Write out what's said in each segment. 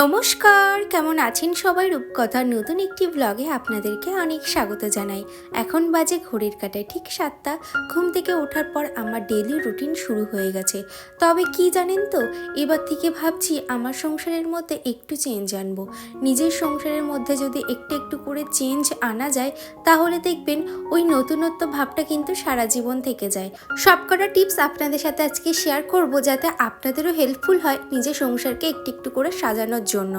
নমস্কার, কেমন আছেন সবাই? রূপকথার নতুন একটি ব্লগে আপনাদেরকে অনেক স্বাগত জানাই। এখন বাজে ঘড়ির কাটায় ঠিক সাতটা। ঘুম থেকে ওঠার পর আমার ডেলি রুটিন শুরু হয়ে গেছে। তবে কি জানেন তো, এবার থেকে ভাবছি আমার সংসারের মধ্যে একটু চেঞ্জ আনব। নিজের সংসারের মধ্যে যদি একটু একটু করে চেঞ্জ আনা যায়, তাহলে দেখবেন ওই নতুনত্ব ভাবটা কিন্তু সারা জীবন থেকে যায়। সবকটা টিপস আপনাদের সাথে আজকে শেয়ার করব যাতে আপনাদেরও হেল্পফুল হয় নিজের সংসারকে একটু একটু করে সাজানোর জন্য।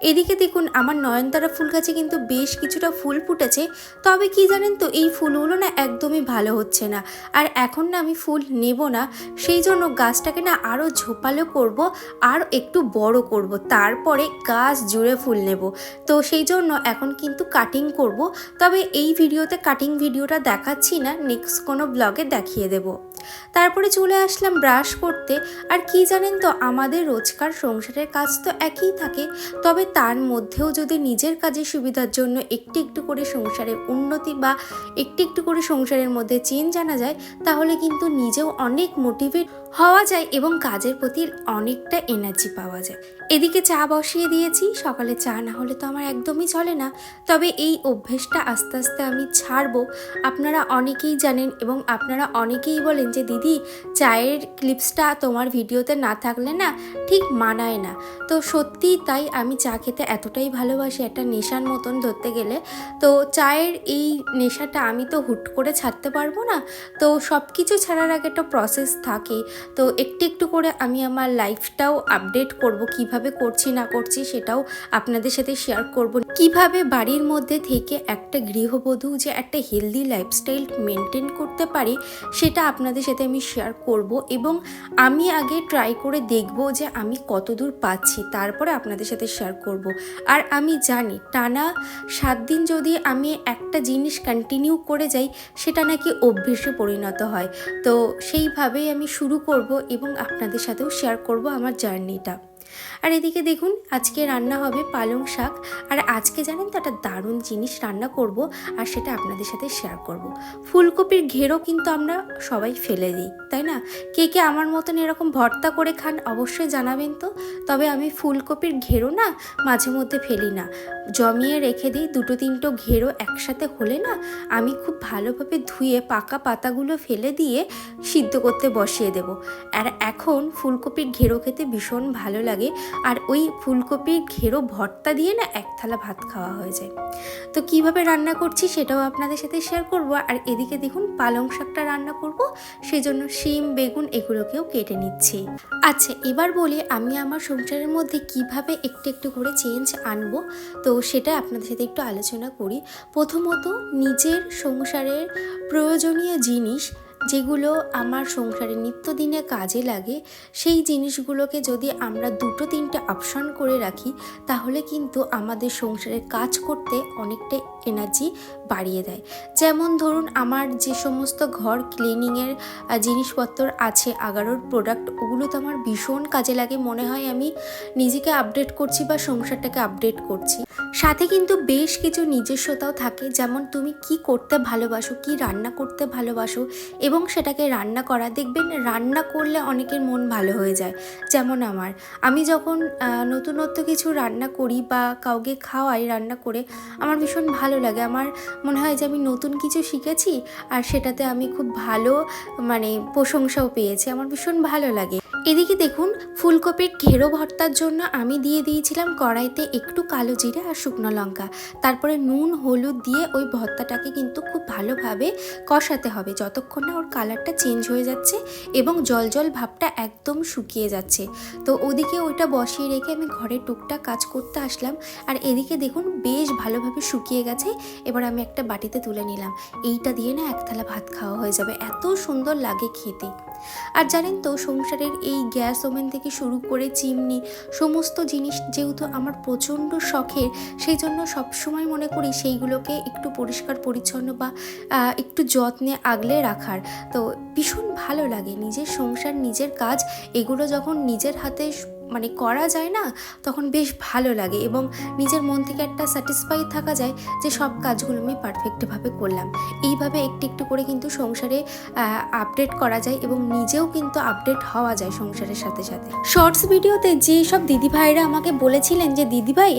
এদিকে দেখুন, আমার নয়নতারা ফুল গাছে কিন্তু বেশ কিছুটা ফুল ফুটেছে। তবে কি জানেন তো, এই ফুলগুলো না একদমই ভালো হচ্ছে না। আর এখন না আমি ফুল নেব না, সেই জন্য গাছটাকে না আরও ঝোপালো করব, আর একটু বড় করব। তারপরে গাছ জুড়ে ফুল নেব। তো সেই জন্য এখন কিন্তু কাটিং করব। তবে এই ভিডিওতে কাটিং ভিডিওটা দেখাচ্ছি না নেক্সট কোনো ব্লগে দেখিয়ে দেব। তারপরে চলে আসলাম ব্রাশ করতে। আর কি জানেন তো, আমাদের রোজকার সংসারের কাজ তো একই থাকে, তবে তার মধ্যেও যদি নিজের কাজের সুবিধার জন্য একটু একটু করে সংসারের উন্নতি বা একটু একটু করে সংসারের মধ্যে চেঞ্জ আনা যায়, তাহলে কিন্তু নিজেও অনেক মোটিভেট হওয়া যায় এবং কাজের প্রতি অনেকটা এনার্জি পাওয়া যায়। এদিকে চা বসিয়ে দিয়েছি, সকালে চা না হলে তো আমার একদমই চলে না। তবে এই অভ্যেসটা আস্তে আস্তে আমি ছাড়বো। আপনারা অনেকেই জানেন এবং আপনারা অনেকেই বলেন যে, দিদি, চায়ের ক্লিপসটা তোমার ভিডিওতে না থাকলে না ঠিক মানায় না। তো সত্যিই তাই আমি চা খেতে এতটাই ভালোবাসি একটা নেশার মতন ধরতে গেলে। তো চায়ের এই নেশাটা আমি তো হুট করে ছাড়তে পারব না। তো সব কিছু ছাড়ার আগে একটা প্রসেস থাকে। তো একটু একটু করে আমি আমার লাইফটাও আপডেট করব, কীভাবে করছি, না করছি সেটাও আপনাদের সাথে শেয়ার করব। কীভাবে বাড়ির মধ্যে থেকে একটা গৃহবধূ যে একটা হেলদি লাইফস্টাইল মেনটেন করতে পারে, সেটা আপনাদের সাথে আমি শেয়ার করব। এবং আমি আগে ট্রাই করে দেখব যে আমি কতদূর পাচ্ছি তারপরে আপনাদের সাথে শেয়ার করব। আর আমি জানি, টানা সাত দিন যদি আমি একটা জিনিস কন্টিনিউ করে যাই, সেটা নাকি অভ্যেসে পরিণত হয়। তো সেইভাবেই আমি শুরু করব এবং আপনাদের সাথেও শেয়ার করব আমার জার্নিটা আর এদিকে দেখুন, আজকে রান্না হবে পালং শাক। আর আজকে জানেন তো একটা দারুণ জিনিস রান্না করব আর সেটা আপনাদের সাথে শেয়ার করব। ফুলকপির ঘেরও কিন্তু আমরা সবাই ফেলে দিই, তাই না? কে কে আমার মতন এরকম ভর্তা করে খান অবশ্যই জানাবেন তো। তবে আমি ফুলকপির ঘেরো না মাঝে মধ্যে ফেলি না। জমিয়ে রেখে দিই, দুটো তিনটো ঘেরো একসাথে হলে না আমি খুব ভালোভাবে ধুয়ে পাকা পাতাগুলো ফেলে দিয়ে সিদ্ধ করতে বসিয়ে দেব। আর এখন ফুলকপির ঘেরো খেতে ভীষণ ভালো লাগে। আর ওই ফুলকপির ঘেরো ভর্তা দিয়ে না এক থালা ভাত খাওয়া হয়ে যায়। তো কীভাবে রান্না করছি সেটাও আপনাদের সাথে শেয়ার করব। আর এদিকে দেখুন, পালং শাকটা রান্না করব, সেজন্য শিম, বেগুন এগুলোকেও কেটে নিচ্ছি। আচ্ছা এবার বলি আমি আমার সংসারের মধ্যে কীভাবে একটু একটু করে চেঞ্জ আনব? তো সেটা আপনাদের সাথে একটু আলোচনা করি। প্রথমত নিজের সংসারের প্রয়োজনীয় জিনিস যেগুলো আমার সংসারে নিত্যদিনে কাজে লাগে, সেই জিনিসগুলোকে যদি আমরা দুটো তিনটে অপশন করে রাখি, তাহলে কিন্তু আমাদের সংসারে কাজ করতে অনেকটা এনার্জি বাড়িয়ে দেয়। যেমন ধরুন, আমার যে সমস্ত ঘর ক্লিনিংয়ের জিনিসপত্র আছে, আগারোর প্রোডাক্ট ওগুলো তো আমার ভীষণ কাজে লাগে। মনে হয় আমি নিজেকে আপডেট করছি বা সংসারটাকে আপডেট করছি। সাথে কিন্তু বেশ কিছু নিজস্বতাও থাকে। যেমন, তুমি কি করতে ভালোবাসো, কি রান্না করতে ভালোবাসো এবং সেটাকে রান্না করা, দেখবেন রান্না করলে অনেকের মন ভালো হয়ে যায়। যেমন আমার, আমি যখন নতুনত্ব কিছু রান্না করি বা কাউকে খাওয়াই, রান্না করে, আমার ভীষণ ভালো লাগে। আমার মনে হয় যে আমি নতুন কিছু শিখেছি আর সেটাতে আমি খুব ভালো মানে প্রশংসাও পেয়েছি। আমার ভীষণ ভালো লাগে। এদিকে দেখুন, ফুলকপির ঘেরো ভর্তার জন্য আমি দিয়ে দিয়েছিলাম কড়াইতে একটু কালো জিরে আর শুকনো লঙ্কা। তারপরে নুন, হলুদ দিয়ে ওই ভর্তাটাকে কিন্তু খুব ভালোভাবে কষাতে হবে যতক্ষণ না ওর কালারটা চেঞ্জ হয়ে যাচ্ছে এবং জল জল ভাবটা একদম শুকিয়ে যাচ্ছে। তো ওদিকে ওইটা বসিয়ে রেখে আমি ঘরে টুকটাক কাজ করতে আসলাম আর এদিকে দেখুন, বেশ ভালোভাবে শুকিয়ে গেছে। এবার আমি একটা বাটিতে তুলে নিলাম। এইটা দিয়ে না এক থালা ভাত খাওয়া হয়ে যাবে। এত সুন্দর লাগে খেতে। আর জানেন তো, সংসারের এই গ্যাস ওভেন থেকে শুরু করে চিমনি, সমস্ত জিনিস যেহেতু আমার প্রচণ্ড শখের, সেই জন্য সবসময় মনে করি সেইগুলোকে একটু পরিষ্কার, পরিচ্ছন্ন বা একটু যত্নে আগলে রাখার। তো ভীষণ ভালো লাগে নিজের সংসার, নিজের কাজ, এগুলো যখন নিজের হাতে মানে করা যায় না, তখন বেশ ভালো লাগে এবং নিজের মন থেকে একটা স্যাটিসফাই থাকা যায় যে সব কাজগুলো আমি পারফেক্টভাবে করলাম। এইভাবে একটু একটু করে কিন্তু সংসারে আপডেট করা যায় এবং নিজেও কিন্তু আপডেট হওয়া যায় সংসারের সাথে সাথে। শর্টস ভিডিওতে যে সব দিদিভাইরা আমাকে বলেছিলেন যে, দিদিভাই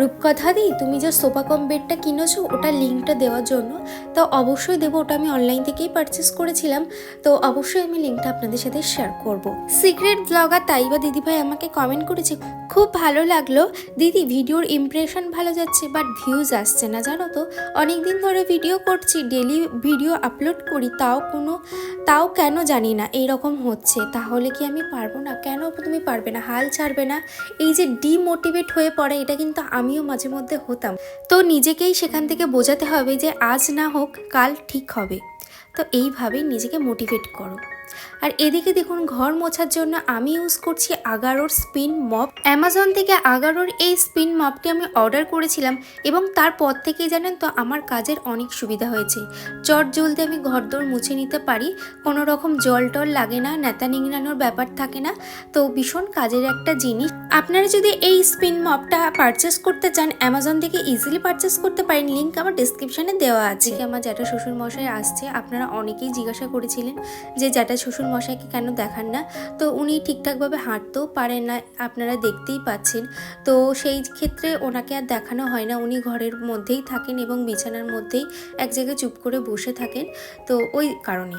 রূপকথা দি, তুমি যে সোফা কম বেডটা কিনেছো ওটা লিঙ্কটা দেওয়ার জন্য, তো অবশ্যই দেবো, ওটা আমি অনলাইন থেকেই পারচেস করেছিলাম, তো অবশ্যই আমি লিঙ্কটা আপনাদের সাথে শেয়ার করব। সিক্রেট ব্লগার তাইবা দিদিভাই আমাকে কমেন্ট করেছে। খুব ভালো লাগল। দিদি ভিডিওর ইমপ্রেশন ভালো যাচ্ছে বাট ভিউজ আসছে না, জানো তো? অনেক দিন ধরে ভিডিও করছি ডেলি ভিডিও আপলোড করি, তাও কোনো, তাও কেন জানি না এই রকম হচ্ছে। তাহলে কি আমি পারব না? কেন তুমি পারবে না? হাল ছাড়বে না? এই যে ডিমোটিভেট হয়ে পড়ে, এটা কিন্তু আমিও মাঝে মধ্যে হতাম। তো নিজেকেই সেখান থেকে বোঝাতে হবে যে, আজ না হোক, কাল ঠিক হবে। তো এইভাবেই নিজেকে মোটিভেট করো। আর এদিকে দেখুন, ঘর মোছার জন্য আমি ইউজ করছি আগারোর স্পিন মপ অ্যামাজন থেকে আগারোর এই স্পিন মপটি আমি অর্ডার করেছিলাম এবং তারপর থেকেই জানেন তো, আমার কাজের অনেক সুবিধা হয়েছে। চট জলদি আমি ঘরদোর মুছে নিতে পারি, কোনো রকম জল টল লাগে না, নেতা নিংড়ানোর ব্যাপার থাকে না। তো ভীষণ কাজের একটা জিনিস। আপনারা যদি এই স্পিন মপটা পারচেস করতে চান অ্যামাজন থেকে ইজিলি পারচেস করতে পারেন। লিঙ্ক আমার ডিসক্রিপশানে দেওয়া আছে। আমার জ্যাঠা শ্বশুর মশাই আসছে। আপনারা অনেকেই জিজ্ঞাসা করেছিলেন যে, জ্যাঠা শ্বশুর মশাইকে কেন দেখান না? তো উনি ঠিকঠাকভাবে হাঁটতেও পারেন না, আপনারা দেখতেই পাচ্ছেন। তো সেই ক্ষেত্রে ওনাকে আর দেখানো হয় না। উনি ঘরের মধ্যেই থাকেন এবং বিছানার মধ্যেই এক জায়গায় চুপ করে বসে থাকেন। তো ওই কারণে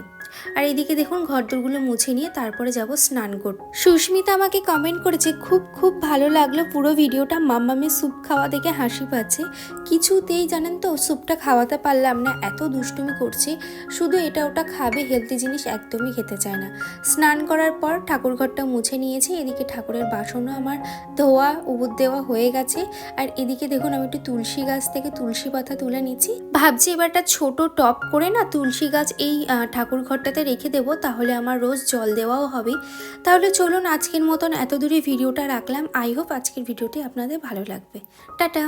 আর এদিকে দেখুন, ঘরদোরগুলো মুছে নিয়ে তারপরে যাব স্নান করতে। সুস্মিতা আমাকে কমেন্ট করেছে, খুব খুব ভালো লাগল পুরো ভিডিওটা। মাম্মামের স্যুপ খাওয়া দেখে হাসি পাচ্ছে। কিছুতেই জানেন তো, স্যুপটা খাওয়াতে পারলাম না। এত দুষ্টুমি করছে। শুধু এটা ওটা খাবে হেলদি জিনিস একদমই খেতে চায় না। স্নান করার পর ঠাকুর ঘরটা মুছে নিয়েছি। এদিকে ঠাকুরের বাসনও আমার ধোয়া উবুদ দেওয়া হয়ে গেছে। আর এদিকে দেখুন, আমি একটু তুলসী গাছ থেকে তুলসী পাতা তুলে নিচ্ছি। ভাবছি এবার একটা ছোট টপ করে না তুলসী গাছ এই ঠাকুর ঘরটাতে রেখে দেবো। তাহলে আমার রোজ জল দেওয়াও হবে। তাহলে চলুন, আজকের মতন এত দূরে ভিডিওটা রাখলাম। আই হোপ আজকের ভিডিওটি আপনাদের ভালো লাগবে। টাটা!